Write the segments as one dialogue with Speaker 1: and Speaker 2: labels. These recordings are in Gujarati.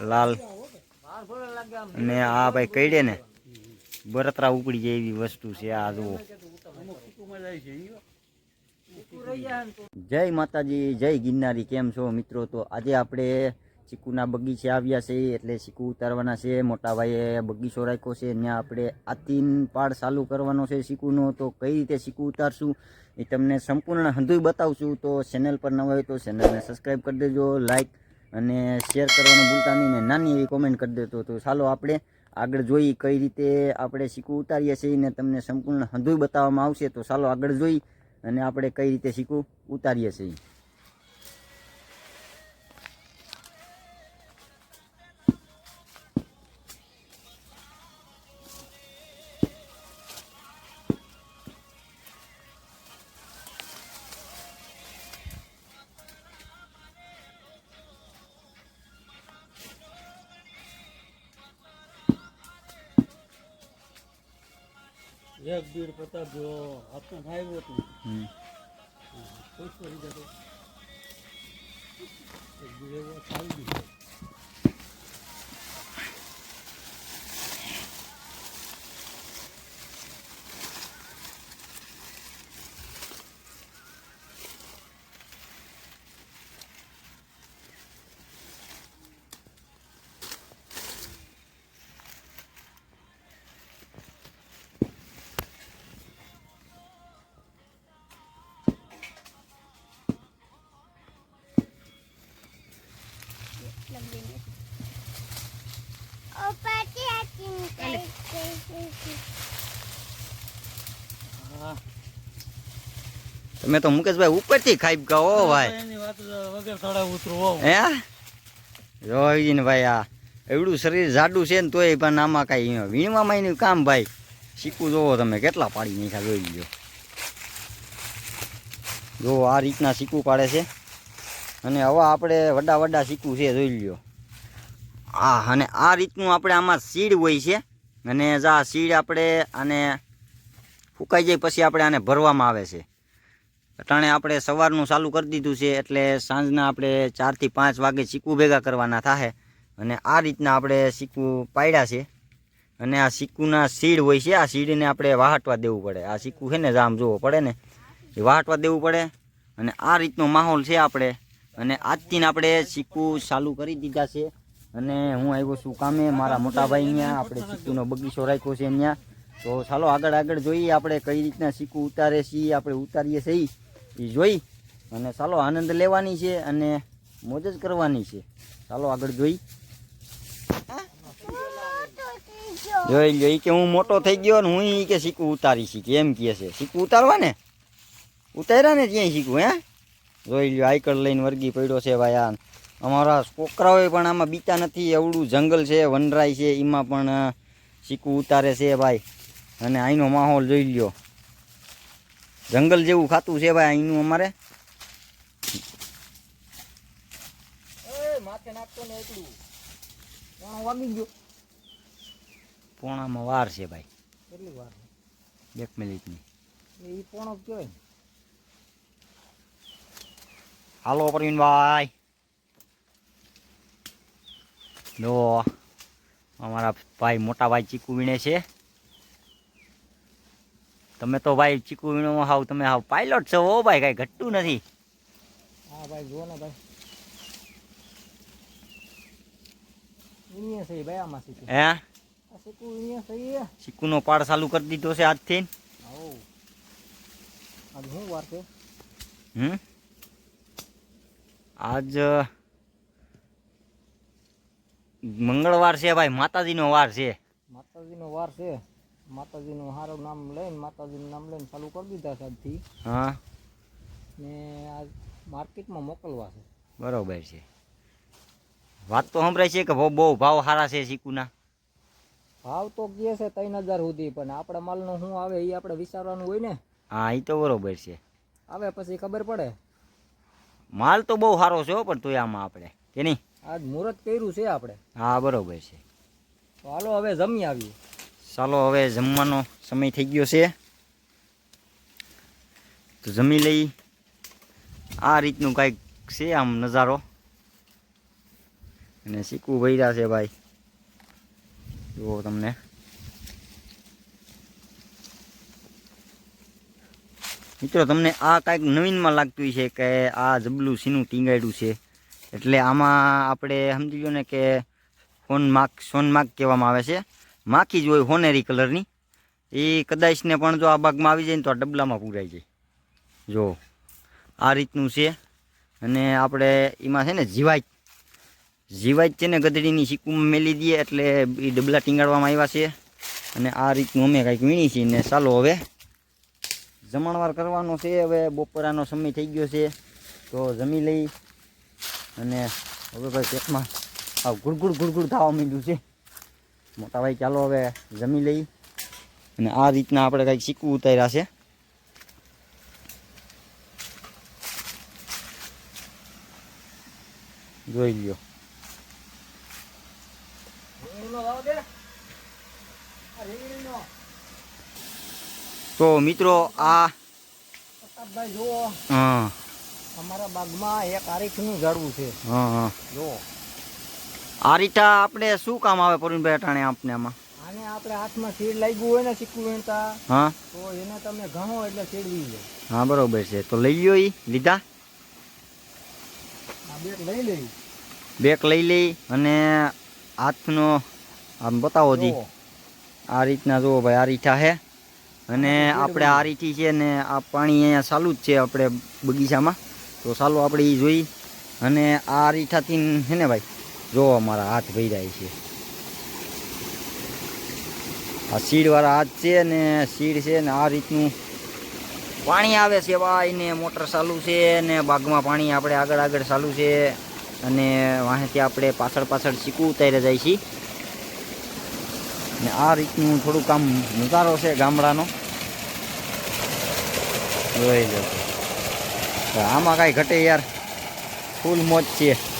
Speaker 1: લાલ. અને આ ભાઈ કઈડે ને, બરતરા ઉપડી જાય એવી વસ્તુ છે, આ જુઓ. જય માતાજી, જય ગિરનારી, કેમ છો મિત્રો? તો આજે આપણે ચીકુના બગીચે આવ્યા છે, એટલે ચીકુ ઉતારવાના છે. મોટા ભાઈએ બગીચો રાખ્યો છે ત્યાં આપણે આતીન પાડ ચાલુ કરવાનો છે ચીકુનો. તો કઈ રીતે ચીકુ ઉતારશું એ તમને સંપૂર્ણ હંધુય બતાવશું. તો ચેનલ પર ન હોય તો ચેનલને સબસ્ક્રાઈબ કરી દેજો લાઈક અને શેર કરવાનું ભૂલતા નહીં ને નાની એવી કોમેન્ટ કરી દેતો તો ચાલો આપણે આગળ જોઈ કઈ રીતે આપણે શીખવું ઉતારીએ છીએ ને તમને સંપૂર્ણ હંધુય બતાવવામાં આવશે તો ચાલો આગળ જોઈ અને આપણે કઈ રીતે શીખવું ઉતારીએ છીએ.
Speaker 2: એક દીડ પ્રતાપ જો હાથમાં આવ્યો હતું. તો એક દીડ એવો ચાલી ગયો.
Speaker 1: તમે તો મુકેશભાઈ ઉપરથી ખાઈ ગયા હો ભાઈ. હે. જોઈ ભાઈ આ એવડું શરીર જાડું છે ને તોય પણ આમાં કાંઈ વીણવામાં એનું કામ ભાઈ. શીખવું જોવો તમે કેટલા પાડી નીખા જોઈ લ્યો. જો આ રીતના શીખવું પાડે છે. અને હવે આપણે વડા વડા શીખવું છે જોઈ લ્યો. આ અને આ રીતનું આપણે આમાં સીડ હોય છે. અને જા સીડ આપણે આને ફૂંકાઈ જાય પછી આપણે આને ભરવામાં આવે છે. અટાણે આપણે સવારનું ચાલુ કરી દીધું છે એટલે સાંજના આપણે ચારથી પાંચ વાગે સિક્કું ભેગા કરવાના થાય અને આ રીતના આપણે સિક્કું પાડ્યા છે. અને આ સિક્કુના સીડ હોય છે, આ સીડને આપણે વાહટવા દેવું પડે. આ સિક્કું છે ને જામ જોવો પડે ને, એ વાહટવા દેવું પડે. અને આ રીતનો માહોલ છે આપણે. અને આજથી આપણે સિક્કું ચાલુ કરી દીધા છે. અને હું આવ્યો છું કામે. મારા મોટા ભાઈ અહીંયા, આપણે સિક્કુનો બગીચો રાખ્યો છે અહીંયા. તો ચાલો આગળ આગળ જોઈએ આપણે કઈ રીતના સિક્કું ઉતારે છીએ આપણે ઉતારીએ છીએ, એ જોઈ. અને ચાલો આનંદ લેવાની છે અને મોજ જ કરવાની છે. ચાલો આગળ જોઈ. જોઈ ઈ કે હું મોટો થઈ ગયો ને હું કે સિક્કું ઉતારી શીખી, એમ કહે છે. સિક્કું ઉતારવા ને ઉતાર્યા ને ત્યાં શીખવું હે? જોઈ લ્યો આઈકડ લઈને વર્ગી પડ્યો છે ભાઈ આ. અમારા છોકરાઓએ પણ આમાં બીતા નથી, એવડું જંગલ છે, વનરાય છે, એમાં પણ સિક્કું ઉતારે છે ભાઈ. અને અહીંનો માહોલ જોઈ લ્યો. જંગલ જેવું ખાતું છે ભાઈ અહીંનું અમારે. પોણામાં વાર છે ભાઈ.
Speaker 2: કેટલી વાર?
Speaker 1: એક મિનિટની.
Speaker 2: એ પોણો કહેવાય
Speaker 1: હાલો પ્રવીણભાઈ જો અમારા ભાઈ મોટા ભાઈ ચીકુ વીણે છે. તમે તો ભાઈ ચીકુ વીણો હાવ તમે હાવ પાયલોટ છો હો ભાઈ કાંઈ ઘટતું નથી.
Speaker 2: હા ભાઈ જુઓ ને ભાઈ. આમાં
Speaker 1: હે?
Speaker 2: શીખું
Speaker 1: ચીકુનો પાડ ચાલુ કરી દીધો છે આજથી.
Speaker 2: આવો આજ શું વાર છે?
Speaker 1: હમ? આજ મંગળવાર છે ભાઈ માતાજીનો વાર છે.
Speaker 2: માતાજીનો વાર છે. માતાજીનું સારું નામ લઈને માતાજીનું નામ લઈને ચાલુ કરી દીધા છે આજથી.
Speaker 1: હા.
Speaker 2: ને આ માર્કેટમાં મોકલવા છે.
Speaker 1: બરોબર છે. વાત તો સંભળાય છે કે બહુ બહુ ભાવ સારા છે ચીકુના
Speaker 2: ભાવ તો કહે છે ત્રણ હજાર સુધી પણ આપણા માલનો શું આવે એ આપણે વિચારવાનું હોય ને.
Speaker 1: હા એ તો બરોબર છે.
Speaker 2: આવે પછી ખબર પડે.
Speaker 1: માલ તો બહુ સારો છે હો પણ તોય આમાં આપણે. કે નહીં?
Speaker 2: આજ મુહૂર્ત કર્યું છે આપણે.
Speaker 1: હા બરોબર છે.
Speaker 2: તો હાલો હવે જમી આવીએ.
Speaker 1: ચાલો, હવે જમવાનો સમય થઈ ગયો છે. તો જમી લઈ. આ રીતનું કાંઈક છે આમ નજારો. અને શીકું ભર્યા છે ભાઈ. જુઓ તમને. મિત્રો, તમને આ કાંઈક નવીનમાં લાગતું છે કે આ જબલું સીનું ટીંગાડ્યું છે. એટલે આમાં આપણે સમજી લો ને કે ફોન માર્ક સોન માર્ક કહેવામાં આવે છે. માખી જ હોય હોનેરી કલરની. એ કદાચને પણ જો આ બાગમાં આવી જાય ને તો આ ડબલામાં પૂરાઈ જાય. જો, આ રીતનું છે. અને આપણે એમાં છે ને જીવાય જીવાય છે ને ગધડીની શીકુમાં મેલી દઈએ એટલે એ ડબલા ટીંગાડવામાં આવ્યા છે. અને આ રીતનું અમે કાંઈક વીણી છીએ ને ચાલો હવે. જમણવાર કરવાનો છે, હવે બપોરાનો સમય થઈ ગયો છે. તો જમી લઈ. અને હવે ભાઈ પેટમાં આ ગુડગુડ ગુડગુડ થવા માંડ્યું છે. મોટા ભાઈ ચાલો હવે જમી લઈ અને આ રીતના આપણે કંઈક શીખવું ઉતાર્યા છે. જોઈ લ્યો. તો મિત્રો આ
Speaker 2: પ્રતાપભાઈ જુઓ.
Speaker 1: હા.
Speaker 2: અમારા બાગમાં એક આરીખનું ઝાડવું છે.
Speaker 1: હા હા.
Speaker 2: જુઓ.
Speaker 1: આ રીતા આપણે શું કામ આવે પરવીનભાઈ અટાણે આપને આમાં?
Speaker 2: આને આપણે હાથમાં સીડ લાગ્યું હોય ને ચીકુ વીણતા
Speaker 1: હા?
Speaker 2: તો એને તમે ઘણો એટલે સીડવી લે
Speaker 1: હા બરોબર છે. તો લઈ લ્યો ઈ લીધા?
Speaker 2: બેક લઈ લઈ.
Speaker 1: બેક લઈ લઈ અને હાથનો આમ બતાવો જી. આ રીતના જુઓ ભાઈ આ રીઠા છે અને આપણે આ રીઠી છે ને આ પાણી અહીંયા ચાલુ જ છે આપણે બગીચામાં. તો ચાલો આપણે એ જોઈ. અને આ રીઠાથી છે ને ભાઈ? જો અમારા હાથ ભર્યા છે. આ સીડવાળા હાથ છે ને, સીડ છે ને, આ રીતનું પાણી આવે છે ભાઈ ને, મોટર ચાલુ છે ને, બાગમાં પાણી આપણે આગળ આગળ ચાલુ છે અને વાંહેથી આપણે પાછળ પાછળ શીખવું ઉતારી જાય છીએ ને આ રીતનું થોડું કામ નજારો છે ગામડાનો. જોઈ લો. આમાં કાંઈ ઘટે યાર. ફૂલ મોજ છે.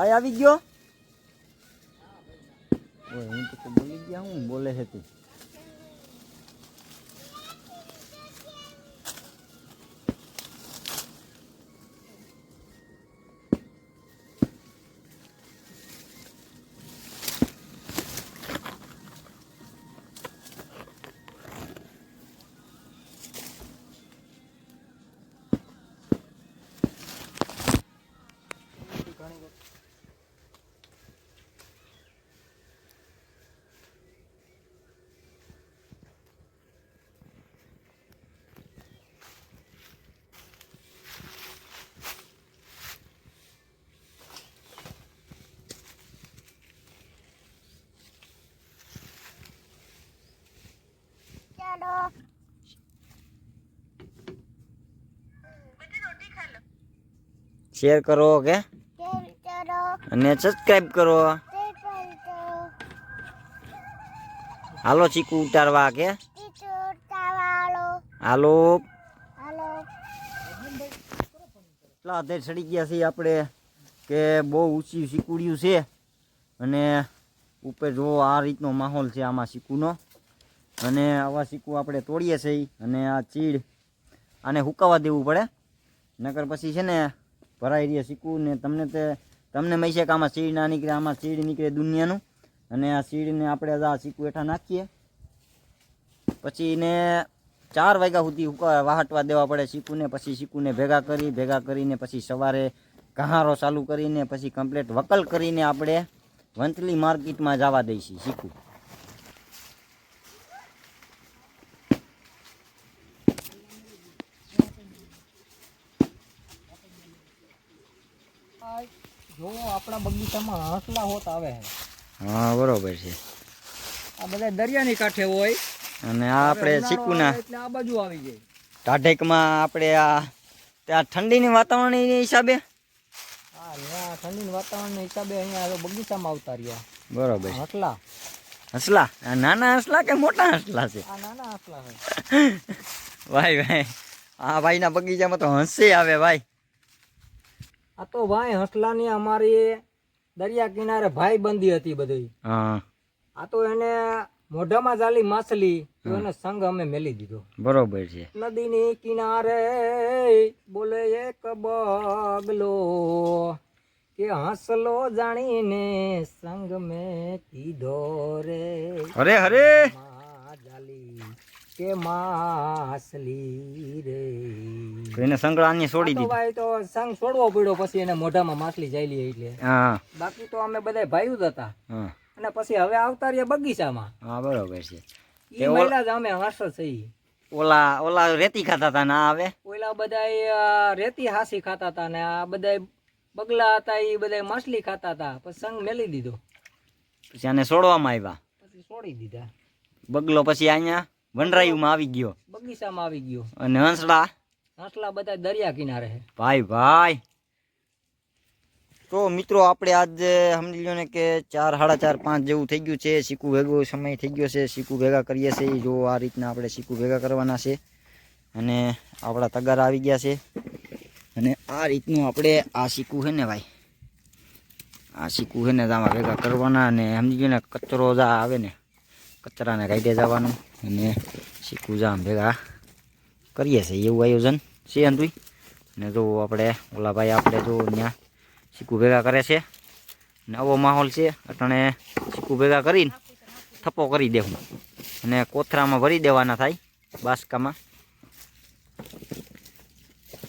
Speaker 1: સાય આવી ગયો? ઓય હું તો બોલી ગયા હું બોલે છે તું. શેર કરો કે? અને સબસ્ક્રાઈબ કરો. હાલો ચીકુ ઉતારવા કે? હાલો. એટલા અધેર ચડી ગયા છીએ આપણે કે બહુ ઊંચી શીકુડ્યું છે. અને ઉપર જો આ રીતનો માહોલ છે આમાં શીકુનો. અને આવા શીકુ આપણે તોડીએ છીએ. અને આ ચીડ આને હુકાવા દેવું પડે. નકર પછી છે ને ભરાઈ રહ્યા શીખવું ને તમને તે, તમને છે કે આમાં સીડ ના નીકળે, આમાં સીડ નીકળે દુનિયાનું. અને આ સીડને આપણે આ શીખવું હેઠા નાખીએ. પછી ને ચાર વાગ્યા સુધી વાહટવા દેવા પડે શીકુને પછી શીકુને ભેગા કરી, ભેગા કરીને પછી સવારે કહારો ચાલુ કરીને, પછી કમ્પ્લેટ વકલ કરીને આપણે વંથલી માર્કેટમાં જવા દઈશું શીકું
Speaker 2: આ જો આપણા બગીચામાં હસલા હોત આવે છે
Speaker 1: હા બરોબર છે.
Speaker 2: આ બધા દરિયાની કાંઠે હોય.
Speaker 1: અને આ આપણે
Speaker 2: ચીકુના એટલે આ બાજુ આવી જાય.
Speaker 1: ટાઢેકમાં આપણે આ ત્યાં ઠંડીની વાતાવરણની હિસાબે?
Speaker 2: હા ઠંડીના વાતાવરણના હિસાબે અહીંયા બગીચામાં આવતા રહ્યા.
Speaker 1: બરોબર
Speaker 2: હસલા.
Speaker 1: હસલા? નાના હસલા કે મોટા હસલા છે?
Speaker 2: નાના હસલા
Speaker 1: ભાઈ ભાઈ આ ભાઈના બગીચામાં તો હંસે આવે ભાઈ.
Speaker 2: આ તો ભાઈ હસલાની અમારી દરિયા કિનારે ભાઈ બંધી હતી બધી.
Speaker 1: હા.
Speaker 2: આ તો એને મોઢામાં ચાલી માછલી તો એને સંગ અમે મેલી દીધો.
Speaker 1: બરોબર છે.
Speaker 2: નદીની કિનારે બોલે એક બગલો કે હસલો જાણીને સંગ મેં કીધો રે.
Speaker 1: અરે હરે
Speaker 2: જાલી કે માસલી રે.
Speaker 1: એને સંગળાની છોડી દીધી.
Speaker 2: ભાઈ તો સંગ છોડવો પડ્યો પછી એને મોઢામાં માછલી ચાલી એટલે.
Speaker 1: હા.
Speaker 2: બાકી તો અમે બધા ભાઈ જ હતા. અને પછી હવે આવતા રહ્યા બગીચામાં.
Speaker 1: હા બરોબર છે.
Speaker 2: એ મહિલા જ અમે હાસો થઈ
Speaker 1: ઓલા ઓલા રેતી ખાતા હતા ના આવે
Speaker 2: ઓલા બધા રેતી હાસી ખાતા હતા ને આ બધા બગલા હતા એ બધા માછલી ખાતા હતા પછી સંગ મેલી દીધો.
Speaker 1: પછી આને છોડવામાં આવ્યા.
Speaker 2: પછી છોડી દીધા.
Speaker 1: બગલો પછી અહીંયા વનરાયુમાં આવી ગયો.
Speaker 2: બગીચામાં આવી ગયો.
Speaker 1: અને હંસડા?
Speaker 2: હાસલા બધા દરિયા કિનારે છે.
Speaker 1: ભાઈ ભાઈ. તો મિત્રો આપણે આજ સમજી લો ને કે ચાર સાડા ચાર પાંચ જેવું થઈ ગયું છે. શીકુ ભેગો સમય થઈ ગયો છે. શીકુ ભેગા કરીએ છીએ. જો આ રીતના આપણે શીકુ ભેગા કરવાના છે. અને આપણા તગારા આવી ગયા છે. અને આ રીતનું આપણે આ શીકુ છે ને ભાઈ? આ શીકુ છે ને આમાં ભેગા કરવાના અને સમજી ગયો ને કચરો જા આવે ને. કચરાને કાઢે જવાનું. અને શીકુ ભેગા. કરીએ છીએ એવું આયોજન છે અંતુઈ ને જો આપણે ઓલા ભાઈ આપણે જો ત્યાં શીકુ ભેગા કરે છે. ને આવો માહોલ છે, અટણે શીકુ ભેગા કરીને થપ્પો કરી દેવું. અને કોથરામાં ભરી દેવાના થાય, બાસકામાં.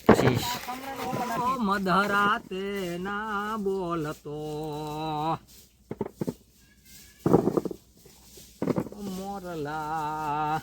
Speaker 1: પછી
Speaker 2: મધરાતે ના બોલતો. મોરલા